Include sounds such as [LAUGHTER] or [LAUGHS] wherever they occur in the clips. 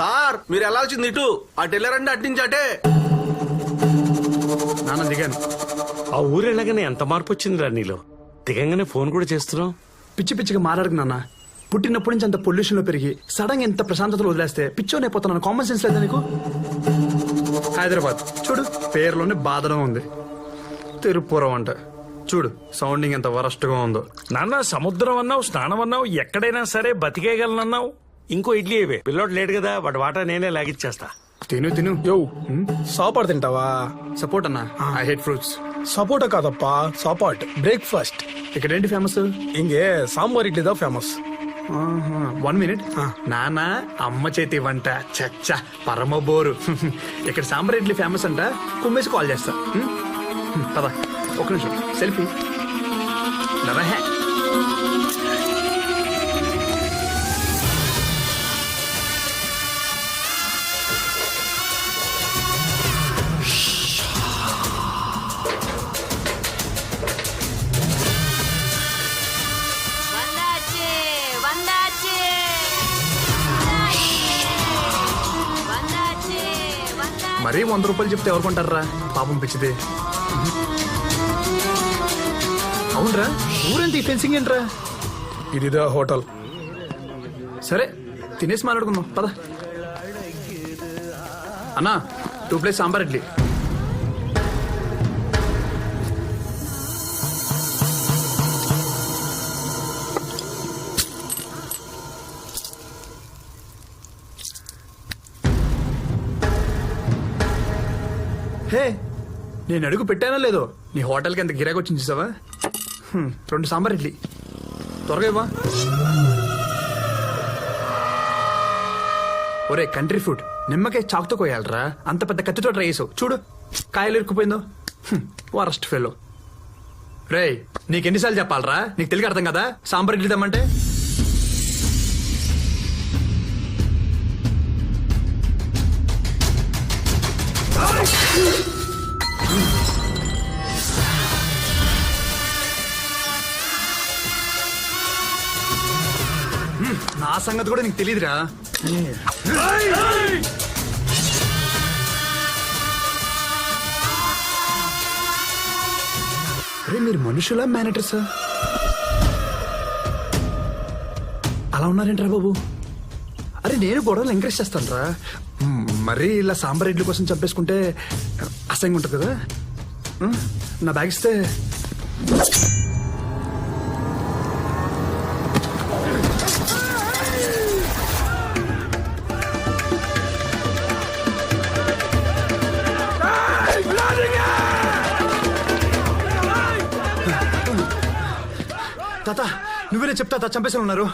Sir మీరు వెళ్ళాల్సింది ఇటు. అటు వెళ్ళారంటే అటు నుంచి అటే. నాన్న దిగాను. ఆ ఊరు వెళ్ళగానే ఎంత మార్పు వచ్చిందిరా నీలో? దిగంగానే ఫోన్ కూడా చేస్తున్నావు? పిచ్చి పిచ్చిగా మాట్లాడకు నాన్న. పుట్టినప్పటి నుంచి అంత పొల్యూషన్లో పెరిగి సడన్ ఎంత ప్రశాంతతలో వదిలేస్తే పిచ్చోని అయిపోతున్నాను కామన్ సెన్స్ లేదా నీకు? హైదరాబాద్. చూడు పేరులోనే బాధలో ఉంది. తిరుపురం అంట. చూడు సౌండింగ్ ఎంత వరస్ట్గా ఉందో. నాన్న సముద్రం అన్నావు స్నానం అన్నావు ఎక్కడైనా సరే బతికేయగలనన్నావు. ఇంకో ఇడ్లీ ఇవే. పిల్లోడు లేడు కదా వాటి వాటా నేనే లాగిచ్చేస్తా. తిను తిను. యో సాపాడు తింటావా? సపోర్ట్ అన్న. ఐ హేట్ ఫ్రూట్స్ సపోటా కాదప్పా సాపాట్. బ్రేక్ఫాస్ట్. ఇక్కడ ఏంటి ఫేమస్ ఇంగే సాంబార్ ఇడ్లీ దా ఫేమస్ వన్ మినిట్ నాన్న అమ్మ చేతి వంట. చచ్చ పరమ బోరు. ఇక్కడ సాంబార్ ఇడ్లీ ఫేమస్ అంట. కుమ్మేసి కాల్ చేస్తా. పద ఒక నిమిషం. సెల్ఫీ నరహే. మరీ వంద రూపాయలు చెప్తే ఎవరు కొంటారా పాపం పిచ్చిది. అవునరా? ఊరంతా ఈ ఫెన్సింగ్ ఏంట్రా? ఇదిదా హోటల్. సరే తినేసి మాట్లాడుకుందాం. పద. అన్నా టూ ప్లేస్ సాంబార్ ఇడ్లీ. హే నేను అడుగు పెట్టానో లేదో? నీ హోటల్కి ఎంత గిరాకి వచ్చింది చూసావా? హ్మ్, రెండు సాంబార్ ఇడ్లీ. త్వరగా ఇవ్వా ఒరే కంట్రీ ఫుడ్ నిమ్మకాయ చాకుతో కోయాలరా. అంత పెద్ద కత్తితో ట్రై చేసావు. చూడు కాయలు ఇరుక్కుపోయిందో. వరస్ట్ ఫెలో రేయ్ నీకెన్నిసార్లు చెప్పాలరా? నీకు తెలియక అర్థం కదా? సాంబార్ ఇడ్లీ తెమ్మంటే? సంగతి కూడా నీకు తెలియదురా అరే మీరు మనుషులా మేనేటర్సా అలా ఉన్నారేంట్రా బాబు? అరే నేను గొడవలు ఎంకరేజ్ చేస్తాను రా మరీ ఇలా సాంబార్ ఇడ్లీ కోసం చంపేసుకుంటే అసహ్యంగా ఉంటుంది కదా? నా బ్యాగ్ ఇస్తే నువ్వేనే చెప్తా చంపేసి ఉన్నారు.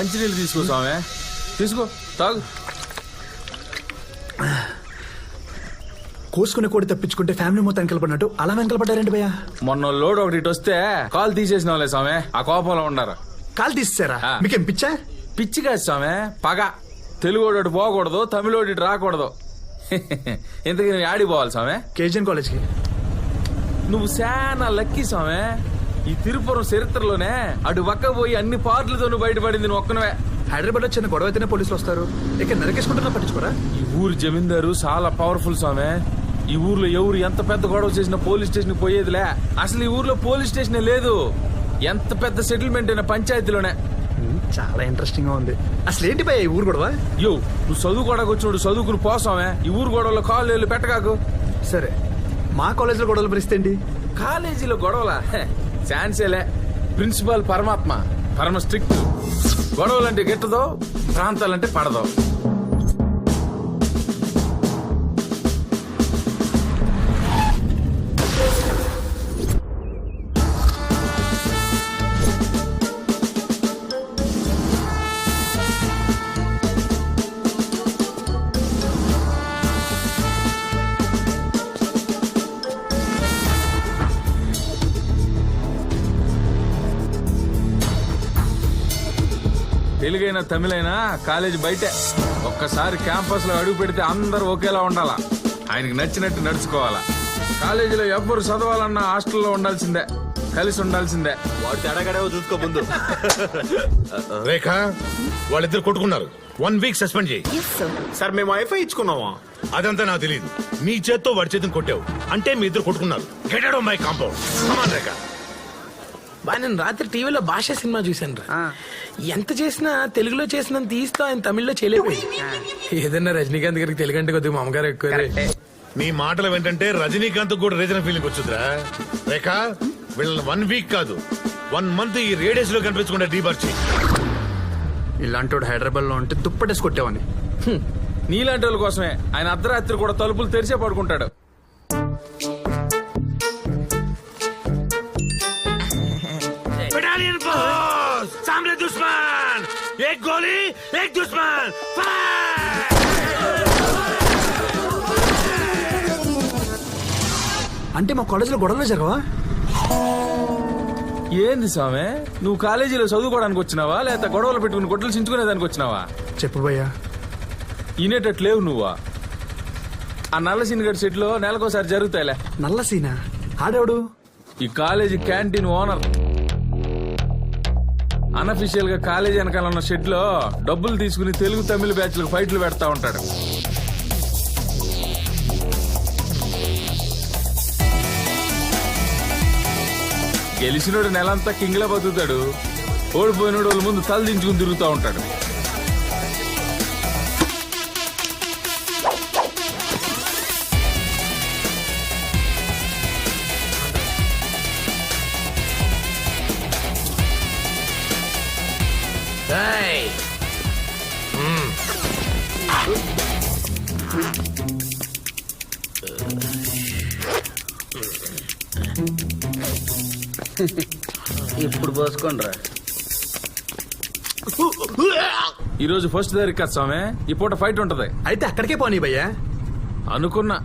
మంచినీళ్ళు తీసుకో స్వామి. తీసుకో తాగు. కోసుకునే కోడి తప్పించుకుంటే ఫ్యామిలీ మొత్తం వెనకలపడినట్టు అలా వెనకలపడ్డారండి భయ్యా? మొన్న లోడ్ ఒకటి ఇటు వస్తే కాల్ తీసేసిన వాళ్ళే స్వామి. ఆ కోపంలో ఉండారు కాలు తీసేసారా. మీకేం పిచ్చా? పిచ్చి కాదు స్వామి. పగ. తెలుగుడు పోకూడదు తమిళోడి రాకూడదు. ఇంతకీ నువ్వు ఆడికి పోవాలి స్వామి? కేజీఎన్ కాలేజ్కి. నువ్వు శానా లక్కీ స్వామి. ఈ తిరుపురం చరిత్రలోనే అటు పక్క పోయి అన్ని పార్టీలతో నువ్వు బయటపడింది నువ్వు ఒక్కనవే. హైదరాబాద్లో చిన్న గొడవ అయితేనే పోలీసులు వస్తారు. ఇక్కడ నరికేసుకుంటున్నా పట్టించుకోరా? ఈ ఊరు జమీందారు చాలా పవర్ఫుల్ స్వామి. ఈ ఊర్లో ఎవరు ఎంత పెద్ద గొడవ చేసినా పోలీస్ స్టేషన్ పోయేదిలే. అసలు ఈ ఊర్లో పోలీస్ స్టేషన్ లేదు. ఎంత పెద్ద సెటిల్మెంట్ అయిన పంచాయతీలోనే. చాలా ఇంట్రెస్టింగ్గా ఉంది. అసలు ఏంటి ఈ ఊరు గొడవ? యో నువ్వు చదువు గొడవకు వచ్చినోడు చదువుకుని పోసామే ఈ ఊరు గొడవలో వేళ్ళు పెట్టగాకు. సరే మా కాలేజ్లో గొడవలు పరిస్థితి ఏంటి? కాలేజీలో గొడవలా? ఛాన్సేలే ప్రిన్సిపాల్ పరమాత్మ. పరమ స్ట్రిక్ట్ గొడవలంటే గిట్టదో ప్రాంతాలంటే పడదో. తెలుగైనా తమిళైనా కాలేజీ బయటే. ఒక్కసారి క్యాంపస్లో అడుగు పెడితే అందరూ ఒకేలా ఉండాలా? ఆయనకి నచ్చినట్టు నడుచుకోవాలా? కాలేజీలో ఎవ్వరు చదవాలన్నా హాస్టల్లో ఉండాల్సిందే. కలిసి ఉండాల్సిందే. వాడు తేడాగడే చూసుకో ముందు. [LAUGHS] రేఖ వాళ్ళిద్దరు కొట్టుకున్నారు. వన్ వీక్ సస్పెండ్ చేయి. సార్ మేము వైఫై ఇచ్చుకున్నావా అదంతా నాకు తెలియదు నీ చేత్తో వాడి చేతిని కొట్టావు. అంటే మీ ఇద్దరు కొట్టుకున్నారు. Get my compound Rekha. బా నేను రాత్రి టీవీలో భాష సినిమా చూశాను రా ఎంత చేసినా తెలుగులో చేసినంత తీస్తా ఆయన తమిళ్ళో చేయలేకపోయి ఏదన్నా రజనీకాంత్ గారికి తెలుగు అంటే కొద్దిగా మా అమ్మగారు ఎక్కువ నీ మాటలు ఏంటంటే రజనీకాంత్ కూడా రీజనల్ ఫీలింగ్ వచ్చిందిరా రేఖ వీళ్ళని వన్ వీక్ కాదు. వన్ మంత్ ఈ రేడియస్లో కనిపించకుండా డీబార్ చేయి. ఇలాంటి హైదరాబాద్లో ఉంటే దుప్పటేసి కొట్టేవాని నీలాంటి వాళ్ళ కోసమే. ఆయన అర్ధరాత్రి కూడా తలుపులు తెరిచే పడుకుంటాడు. Weg, Duschmann! అంటే మా కాలేజీలో గొడవలు జరగవా? ఏంది స్వామి నువ్వు కాలేజీలో చదువుకోవడానికి వచ్చినావా? లేకపోతే గొడవలు పెట్టుకుని గొడ్డలు చించుకునేదానికి వచ్చినావా? చెప్పు భయ్యా. ఇనేటట్టు లేవు నువ్వా. ఆ నల్లసీన గారి సెట్లో నెలకోసారి జరుగుతాయిలే. నల్లసీనా ఆడేవాడు? ఈ కాలేజీ క్యాంటీన్ ఓనర్. అన్అఫీషియల్గా కాలేజీ వెనకాల ఉన్న షెడ్లో డబ్బులు తీసుకుని తెలుగు తమిళ బ్యాచ్లకు ఫైట్లు పెడతా ఉంటాడు. గెలిచినోడు నెలంతా కింగ్లా బతుకుతాడు. ఓడిపోయినోడు వాళ్ళ ముందు తల దించుకుని తిరుగుతూ ఉంటాడు. ఇప్పుడు పోసుకోండి రా. ఈ రోజు ఫస్ట్ తారీఖు కదా స్వామి. ఈ పూట ఫైట్ ఉంటది. అయితే అక్కడికే పోనీ భయ్యా. అనుకున్నా.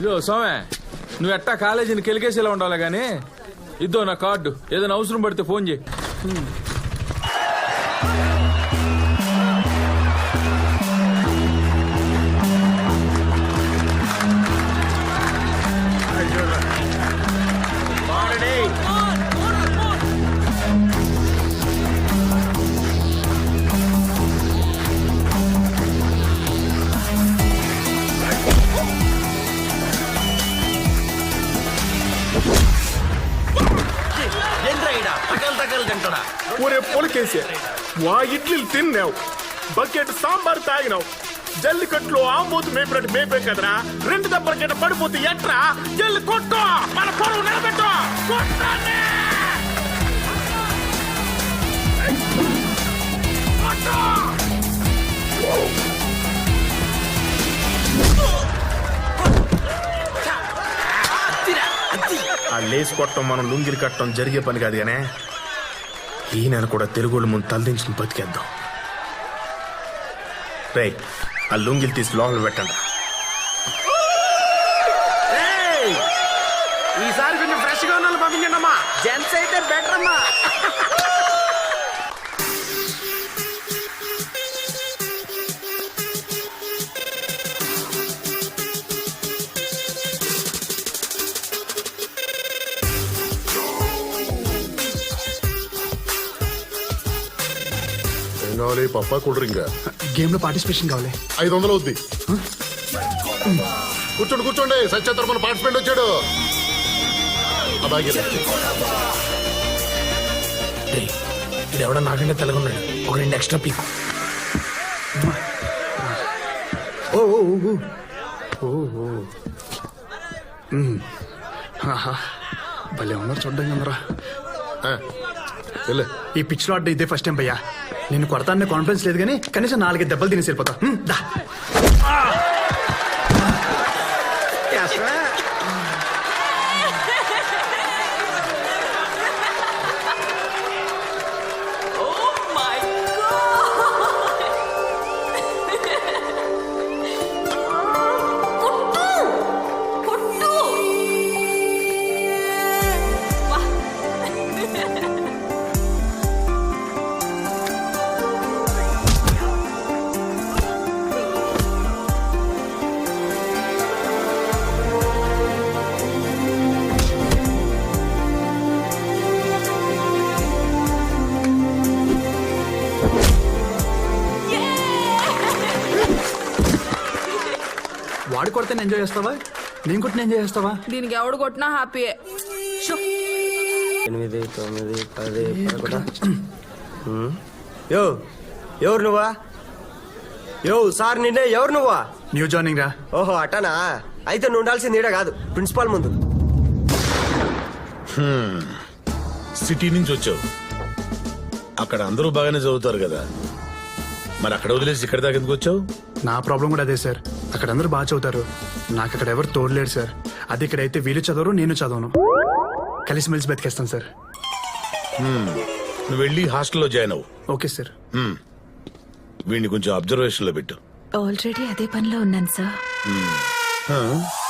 ఇదో సోమే నువ్వు ఎట్టా కాలేజీని కెలికేసేలా ఉండాలి కానీ ఇద్దో నా కార్డు. ఏదైనా అవసరం పడితే ఫోన్ చేయి. తింటాడా? ఒరే పొలికేసే వా ఇడ్లీలు తిన్నావు. బకెట్ సాంబార్ తాగినావు. జల్లికట్లో ఆంబోతు మేపినట్టు మేపే కదరా? రెండు దెబ్బలకి పడిపోతే ఎట్రా? జల్లి కొట్టు మన పొడవు నిలబెట్టు. కొట్టానే! కొట్టు! ఆ లేస్ కొట్టడం మనం లుంగిలు కట్టడం జరిగే పని కాదు కానీ ఈయన కూడా తెలుగుల ముందు తలదించుకుని బతికేద్దాం. రే ఆ లుంగిలు తీసి లోపల పెట్టండి ఈసారి కొంచెం ఫ్రెష్గా ఉన్న పంపించండి అమ్మా జెంట్స్ అయితే బెటర్ అమ్మా ఏం కావాలి పప్పా కూల్ డ్రింక్ గేమ్లో పార్టిసిపేషన్ కావాలి. ఐదు వందలు అవుద్ది. కూర్చోండి కూర్చోండి. సత్య తరపున పార్టిసిపెంట్ వచ్చాడు. ఇలా. ఇది ఎవడో నాకంటే తెలగొన్నాడు ఒక రెండు ఎక్స్ట్రా పీక్. ఓ ఓ. భలే ఉన్నారు చూడ్డం కదరా ఆ, వెళ్ళు. ఈ పిచ్లో ఇదే ఫస్ట్ టైం భయ్యా. నేను కొడతానే కాన్ఫిడెన్స్ లేదు కానీ కనీసం నాలుగైదు దెబ్బలు తినేసి వెళ్ళిపోతా. దా. కొడితే ఎంజాయ్ చేస్తావా నేను కొట్టిన ఎంజాయ్ చేస్తావా దీనికి ఎవడు కొట్టినా హ్యాపీయే ఎనిమిది తొమ్మిది పది పదకొండు. ఉమ్. యో ఎవరు నువ్వా? యో సార్ నిన్నే ఎవరు నువ్వా? న్యూ జాయినింగ్ రా. ఓహో అటనా అయితే నువ్వు ఉండాల్సింది ఈడ కాదు ప్రిన్సిపాల్ ముందు. సిటీ నుంచి వచ్చావు. అక్కడ అందరూ బాగానే చదువుతారు కదా. మరి అక్కడ వదిలేసి ఇక్కడ దాకా ఎందుకు వచ్చావు? నా ప్రాబ్లం కూడా అదే సార్. అక్కడ అందరూ బాగా చదువుతారు. నాకు అక్కడ ఎవరు తోడలేరు సార్. అది ఇక్కడైతే వీళ్ళు చదవరు నేను చదవను. కలిసిమెలిసి బతికేస్తాను సార్. నువ్వు వెళ్ళి హాస్టల్లో జాయిన్ అవ్వు. Okay sir. హ్మ్. వీడిని కొంచెం అబ్జర్వేషన్లో పెట్టు. ఆల్రెడీ అదే పనిలో ఉన్నాను సార్. హ్మ్.